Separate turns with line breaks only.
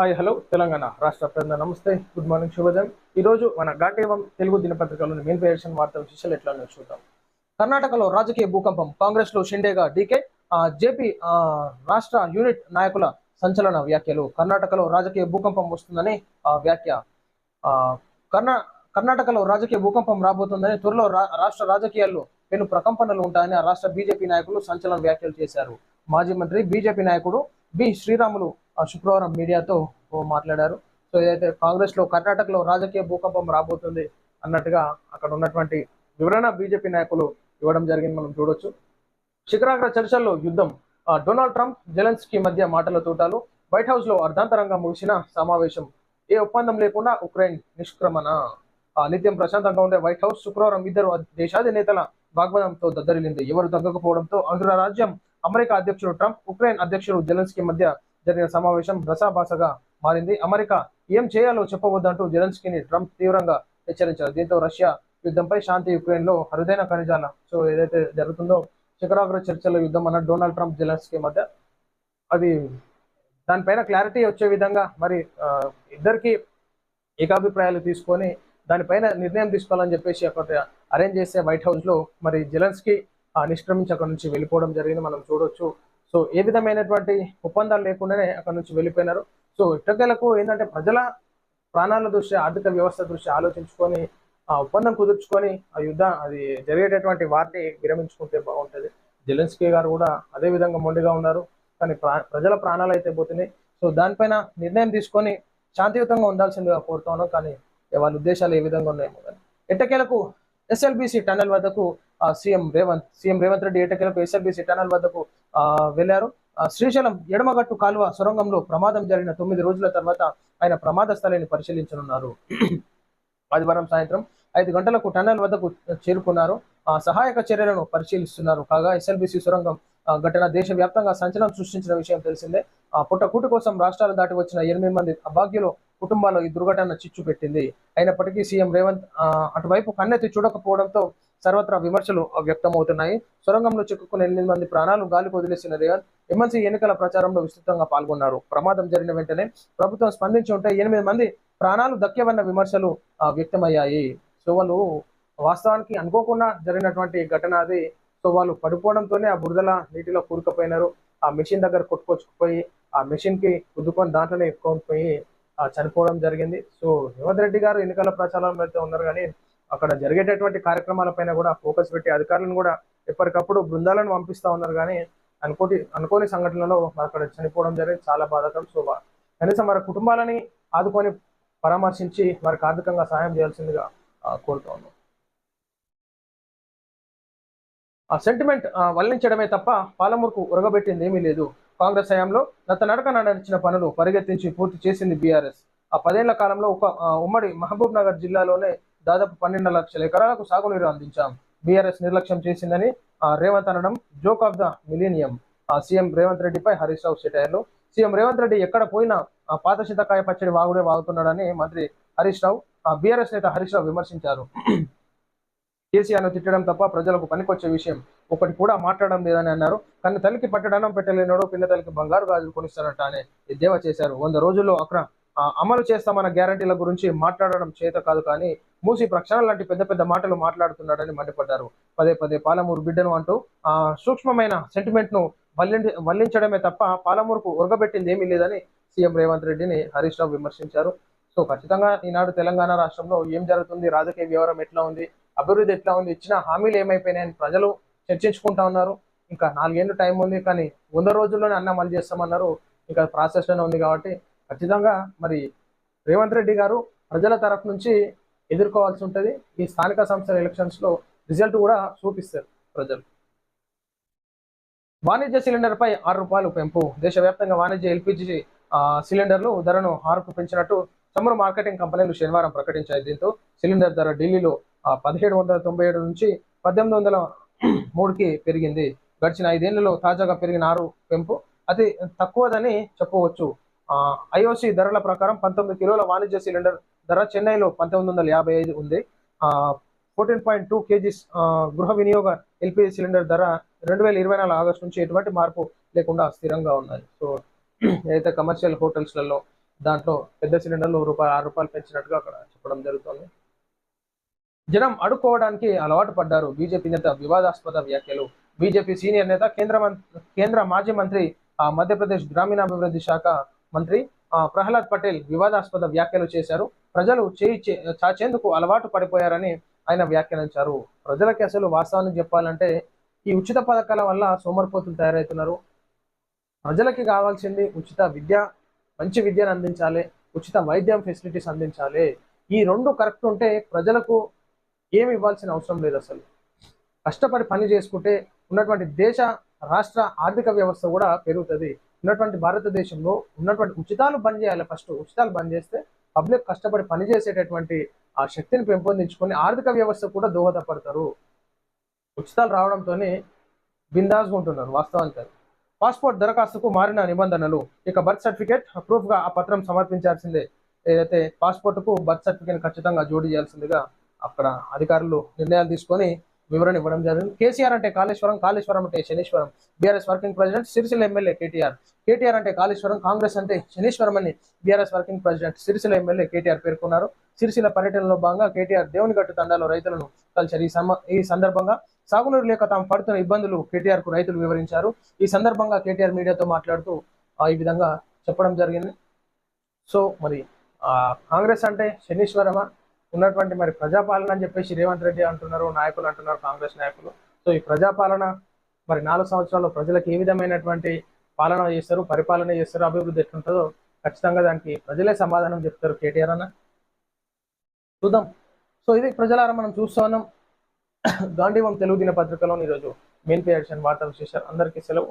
Hi hello Telangana రాష్ట్ర ప్రజల నమస్తే. గుడ్ మార్నింగ్ శుభోదయం. ఈ రోజు మన గాంధీవం తెలుగు దినపత్రికలోని మెయిన్ పేషన్ వార్తల విశేషాలు ఎట్లా చూద్దాం. కర్ణాటకలో రాజకీయ భూకంపం కాంగ్రెస్లో షిండేగా డీకే జేపీ రాష్ట్ర యూనిట్ నాయకుల సంచలన వ్యాఖ్యలు. కర్ణాటకలో రాజకీయ భూకంపం వస్తుందని ఆ, వ్యాఖ్య. కర్ణా కర్ణాటకలో రాజకీయ భూకంపం రాబోతుందని త్వరలో రా- రాష్ట్ర రాజకీయాల్లో పెను ప్రకంపనలు ఉంటాయని ఆ రాష్ట్ర బీజేపీ నాయకులు సంచలన వ్యాఖ్యలు చేశారు. మాజీ మంత్రి బీజేపీ నాయకుడు బి. శ్రీరాములు శుక్రవారం మీడియాతో మాట్లాడారు. సో ఏదైతే కాంగ్రెస్లో కర్ణాటకలో రాజకీయ భూకంపం రాబోతుంది అన్నట్టుగా అక్కడ ఉన్నటువంటి వివరణ బీజేపీ నాయకులు ఇవ్వడం జరిగింది మనం చూడొచ్చు. శిఖరాగ్ర చర్చల్లో యుద్ధం. డొనాల్డ్ ట్రంప్ జెలెన్స్కీ మధ్య మాటల తూటాలు. వైట్ హౌస్లో అర్ధాంతరంగా ముగిసిన సమావేశం. ఏ ఒప్పందం లేకుండా ఉక్రెయిన్ నిష్క్రమణ. నిత్యం ప్రశాంతంగా ఉండే వైట్ హౌస్ శుక్రవారం ఇద్దరు దేశాధినేతల వాగ్వాదంతో దద్దరిల్లింది. ఎవరు తగ్గకపోవడంతో అగ్రరాజ్యం అమెరికా అధ్యక్షుడు ట్రంప్ ఉక్రెయిన్ అధ్యక్షుడు జెలెన్స్కీ మధ్య జరిగిన సమావేశం రసాభాసగా మారింది. అమెరికా ఏం చేయాలో చెప్పవద్దంటూ జెలెన్స్కీని ట్రంప్ తీవ్రంగా హెచ్చరించారు. దీంతో రష్యా యుద్ధంపై శాంతి యుక్రెయిన్లో అరుదైన ఖనిజాల సో ఏదైతే జరుగుతుందో శిఖరాగ్ర చర్చల యుద్ధం అన్న డొనాల్డ్ ట్రంప్ జెలెన్స్కీ మధ్య అది దానిపైన క్లారిటీ వచ్చే విధంగా మరి ఇద్దరికి ఏకాభిప్రాయాలు తీసుకొని దానిపైన నిర్ణయం తీసుకోవాలని చెప్పేసి అక్కడ అరేంజ్ చేసే వైట్ హౌస్లో మరి జెలెన్స్కీ ఆ, నిష్క్రమించి అక్కడ నుంచి వెళ్ళిపోవడం జరిగింది. మనం చూడొచ్చు. సో ఏ విధమైనటువంటి ఒప్పందాలు లేకుండానే అక్కడ నుంచి వెళ్ళిపోయినారు. సో ఇటకలకు ఏంటంటే ప్రజల ప్రాణాల దృష్ట్యా ఆర్థిక వ్యవస్థ దృష్ట్యా ఆలోచించుకొని ఆ ఒప్పందం కుదుర్చుకొని ఆ యుద్ధం అది జరిగేటటువంటి వారిని విరమించుకుంటే బాగుంటుంది. జెలెన్స్కీ గారు కూడా అదే విధంగా మొండిగా ఉన్నారు. కానీ ప్రజల ప్రాణాలు అయితే పోతున్నాయి. సో దానిపైన నిర్ణయం తీసుకొని శాంతియుతంగా ఉండాల్సిందిగా కోరుతాను కానీ వాళ్ళ ఉద్దేశాలు ఏ విధంగా ఉన్నాయేమో కానీ ఎట్టకేలకు ఎస్ఎల్బిసి టన్నెల్ వద్దకు సీఎం రేవంత్ సీఎం రేవంత్ రెడ్డి ఎట్టకేలకు ఎస్ఎల్బిసి టనల్ వద్దకు ఆ, వెళ్ళారు శ్రీశైలం ఎడమగట్టు కాలువ సొరంగంలో ప్రమాదం జరిగిన తొమ్మిది రోజుల తర్వాత ఆయన ప్రమాద స్థలాన్ని పరిశీలించనున్నారు. ఆదివారం సాయంత్రం ఐదు గంటలకు టన్నెల్ వద్దకు చేరుకున్నారు. ఆ, సహాయక చర్యలను పరిశీలిస్తున్నారు. కాగా ఎస్ఎల్బిసి సొరంగం ఘటన దేశవ్యాప్తంగా సంచలనం సృష్టించిన విషయం తెలిసిందే. ఆ, పుట్టకూటి కోసం రాష్ట్రాలు దాటి వచ్చిన ఎనిమిది మంది అభాగ్యులు కుటుంబాల్లో ఈ దుర్ఘటన చిచ్చు పెట్టింది. అయినప్పటికీ సీఎం రేవంత్ అటువైపు కన్నెత్తి చూడకపోవడంతో సర్వత్రా విమర్శలు వ్యక్తమవుతున్నాయి. సొరంగంలో చిక్కుకున్న ఎనిమిది మంది ప్రాణాలు గాలి వదిలేసిన రేవంత్ ఎమ్మెల్సీ ఎన్నికల ప్రచారంలో విస్తృతంగా పాల్గొన్నారు. ప్రమాదం జరిగిన వెంటనే ప్రభుత్వం స్పందించి ఉంటే ఎనిమిది మంది ప్రాణాలు దక్కేవన్న విమర్శలు వ్యక్తమయ్యాయి. సో వాళ్ళు వాస్తవానికి అనుకోకుండా జరిగినటువంటి ఘటన అది. సో వాళ్ళు పడిపోవడంతోనే ఆ బురదల నీటిలో కూరుకుపోయినారు. ఆ మెషిన్ దగ్గర కొట్టుకొచ్చుకుపోయి ఆ మెషిన్కి కుద్దుకొని దాంట్లోనే ఎక్కువ పోయి చనిపోవడం జరిగింది. సో రేవంత్ రెడ్డి గారు ఎన్నికల ప్రచారంలో అయితే ఉన్నారు కానీ అక్కడ జరిగేటటువంటి కార్యక్రమాలపైన కూడా ఫోకస్ పెట్టి అధికారులను కూడా ఎప్పటికప్పుడు బృందాలను పంపిస్తా ఉన్నారు కానీ అనుకోటి అనుకోని సంఘటనలో అక్కడ చనిపోవడం జరిగింది. చాలా బాధకరం. సో కనీసం వారి కుటుంబాలని ఆదుకొని పరామర్శించి వారికి ఆర్థికంగా సహాయం చేయాల్సిందిగా ఆ, కోరుతా ఉన్నాం. ఆ సెంటిమెంట్ వల్లించడమే తప్ప పాలమూరుకు ఉరగబెట్టింది ఏమీ లేదు. కాంగ్రెస్ హయాంలో గత నడక నడిచిన పనులు పరిగెత్తించి పూర్తి చేసింది బీఆర్ఎస్. ఆ పదేళ్ళ కాలంలో ఒక ఉమ్మడి మహబూబ్ నగర్ జిల్లాలోనే దాదాపు పన్నెండు లక్షల ఎకరాలకు సాగునీరు అందించాం. బీఆర్ఎస్ నిర్లక్ష్యం చేసిందని ఆ, రేవంత్ అనడం జోక్ ఆఫ్ ద మిలీనియం. ఆ, సీఎం రేవంత్ రెడ్డిపై హరీష్ రావు సెటైర్లు. సీఎం రేవంత్ రెడ్డి ఎక్కడ పోయినా ఆ పాత శీతకాయ పచ్చడి వాగుడే వాగుతున్నాడని మంత్రి హరీష్ రావు ఆ బీఆర్ఎస్ నేత హరీష్ రావు విమర్శించారు. కేసీఆర్ను తిట్టడం తప్ప ప్రజలకు పనికొచ్చే విషయం ఒకటి కూడా మాట్లాడడం లేదని అన్నారు. కానీ తల్లికి పట్టడానం పెట్టలేనోడు పిల్ల తల్లికి బంగారు గాజులు కొనిస్తారట అని ఎద్దేవా చేశారు. వంద రోజుల్లో అక్కడ అమలు చేస్తామన్న గ్యారంటీల గురించి మాట్లాడడం చేత కాదు కానీ మూసి ప్రక్షాళన లాంటి పెద్ద పెద్ద మాటలు మాట్లాడుతున్నాడని మండిపడ్డారు. పదే పదే పాలమూరు బిడ్డను అంటూ ఆ సూక్ష్మమైన సెంటిమెంట్ను వల్లించడమే తప్ప పాలమూరుకు ఉరగబెట్టింది ఏమీ లేదని సీఎం రేవంత్ రెడ్డిని హరీష్ రావు విమర్శించారు. సో ఖచ్చితంగా ఈనాడు తెలంగాణ రాష్ట్రంలో ఏం జరుగుతుంది రాజకీయ వ్యవహారం ఎట్లా ఉంది అభివృద్ధి ఎట్లా ఉంది ఇచ్చిన హామీలు ఏమైపోయినాయని ప్రజలు చర్చించుకుంటా ఉన్నారు. ఇంకా నాలుగేళ్ళు టైం ఉంది కానీ వంద రోజుల్లోనే అన్న అమలు చేస్తామన్నారు. ఇంకా ప్రాసెస్లోనే ఉంది కాబట్టి ఖచ్చితంగా మరి రేవంత్ రెడ్డి గారు ప్రజల తరఫు నుంచి ఎదుర్కోవాల్సి ఉంటుంది. ఈ స్థానిక సంస్థల ఎలక్షన్స్లో రిజల్ట్ కూడా చూపిస్తారు ప్రజలు. వాణిజ్య సిలిండర్ పై ఆరు రూపాయలు పెంపు. దేశవ్యాప్తంగా వాణిజ్య ఎల్పిజి సిలిండర్లు ధరను ఆరుకు పెంచినట్టు చమురు మార్కెటింగ్ కంపెనీలు శనివారం ప్రకటించాయి. దీంతో సిలిండర్ ధర ఢిల్లీలో పదిహేడు వందల తొంభై ఏడు నుంచి పద్దెనిమిది వందల మూడుకి పెరిగింది. గడిచిన ఐదేళ్ళలో తాజాగా పెరిగిన ఆరు పెంపు. అతి తక్కువదని చెప్పవచ్చు. ఐఓసి ధరల ప్రకారం పంతొమ్మిది కిలోల వాణిజ్య సిలిండర్ ధర చెన్నైలో పంతొమ్మిది వందల యాభై ఐదు ఉంది. ఫోర్టీన్ పాయింట్ టూ కేజీస్ గృహ వినియోగ ఎల్పిజి సిలిండర్ ధర రెండు వేల ఇరవై నాలుగు ఆగస్టు నుంచి ఎటువంటి మార్పు లేకుండా స్థిరంగా ఉన్నాయి సో ఏదైతే కమర్షియల్ హోటల్స్లలో దాంట్లో పెద్ద సిలిండర్లు రూపాయలు ఆరు రూపాయలు పెంచినట్టుగా అక్కడ చెప్పడం జరుగుతుంది. జనం అడుక్కోవడానికి అలవాటు పడ్డారు బీజేపీ నేత వివాదాస్పద వ్యాఖ్యలు. బీజేపీ సీనియర్ నేత కేంద్ర కేంద్ర మాజీ మంత్రి ఆ, మధ్యప్రదేశ్ గ్రామీణాభివృద్ధి శాఖ మంత్రి ఆ, ప్రహ్లాద్ పటేల్ వివాదాస్పద వ్యాఖ్యలు చేశారు. ప్రజలు చేయి చాచేందుకు అలవాటు పడిపోయారని ఆయన వ్యాఖ్యానించారు. ప్రజలకి అసలు వాస్తవాన్ని చెప్పాలంటే ఈ ఉచిత పథకాల వల్ల సోమరిపోతులు తయారవుతున్నారు. ప్రజలకి కావాల్సింది ఉచిత విద్య మంచి విద్యను అందించాలి ఉచిత వైద్యం ఫెసిలిటీస్ అందించాలి. ఈ రెండు కరెక్ట్ ఉంటే ప్రజలకు ఏమి ఇవ్వాల్సిన అవసరం లేదు అసలు. కష్టపడి పని చేసుకుంటే ఉన్నటువంటి దేశ రాష్ట్ర ఆర్థిక వ్యవస్థ కూడా పెరుగుతుంది. ఉన్నటువంటి భారతదేశంలో ఉన్నటువంటి ఉచితాలు బంద్ చేయాలి ఫస్ట్. ఉచితాలు బంద్ చేస్తే పబ్లిక్ కష్టపడి పని చేసేటటువంటి ఆ శక్తిని పెంపొందించుకొని ఆర్థిక వ్యవస్థ కూడా దోహదపడతారు. ఉచితాలు రావడంతోనే బిందాస్గా ఉంటున్నారు వాస్తవానికి పాస్పోర్ట్ దరఖాస్తుకు మారిన నిబంధనలు ఇక బర్త్ సర్టిఫికేట్ ప్రూఫ్గా ఆ పత్రం సమర్పించాల్సిందే. ఏదైతే పాస్పోర్ట్కు బర్త్ సర్టిఫికేట్ ఖచ్చితంగా జోడి చేయాల్సిందిగా అక్కడ అధికారులు నిర్ణయాలు తీసుకొని వివరణ ఇవ్వడం జరిగింది. కేసీఆర్ అంటే కాళేశ్వరం కాళేశ్వరం అంటే Shaniswaram. BRS working president Sircilla MLA KTR. KTR అంటే కాళేశ్వరం కాంగ్రెస్ అంటే శనీశ్వరం అని BRS working president Sircilla MLA KTR పేర్కొన్నారు. సిరిసిల్ల పర్యటనలో భాగంగా కేటీఆర్ దేవునిగట్టు తండాలో రైతులను కలిశారు ఈ ఈ సందర్భంగా సాగునీరు లేక తాము పడుతున్న ఇబ్బందులు కేటీఆర్కు రైతులు వివరించారు. ఈ సందర్భంగా కేటీఆర్ మీడియాతో మాట్లాడుతూ ఆ, ఈ విధంగా చెప్పడం జరిగింది. సో మరి ఆ, కాంగ్రెస్ అంటే శనీశ్వరమా? ఉన్నటువంటి మరి ప్రజాపాలన అని చెప్పేసి రేవంత్ రెడ్డి అంటున్నారు నాయకులు అంటున్నారు కాంగ్రెస్ నాయకులు. సో ఈ ప్రజాపాలన మరి నాలుగు సంవత్సరాల్లో ప్రజలకు ఏ విధమైనటువంటి పాలన చేస్తారు పరిపాలన చేస్తారు అభివృద్ధి ఎట్లుంటుందో ఖచ్చితంగా దానికి ప్రజలే సమాధానం చెప్తారు కేటీఆర్ అన్న. చూద్దాం. సో ఇది ప్రజలారా మనం చూస్తూ ఉన్నాం. గాంధీవం తెలుగు దిన పత్రికలో ఈరోజు మెయిన్ పేషన్ వార్త విశేషాలు. అందరికీ సెలవు.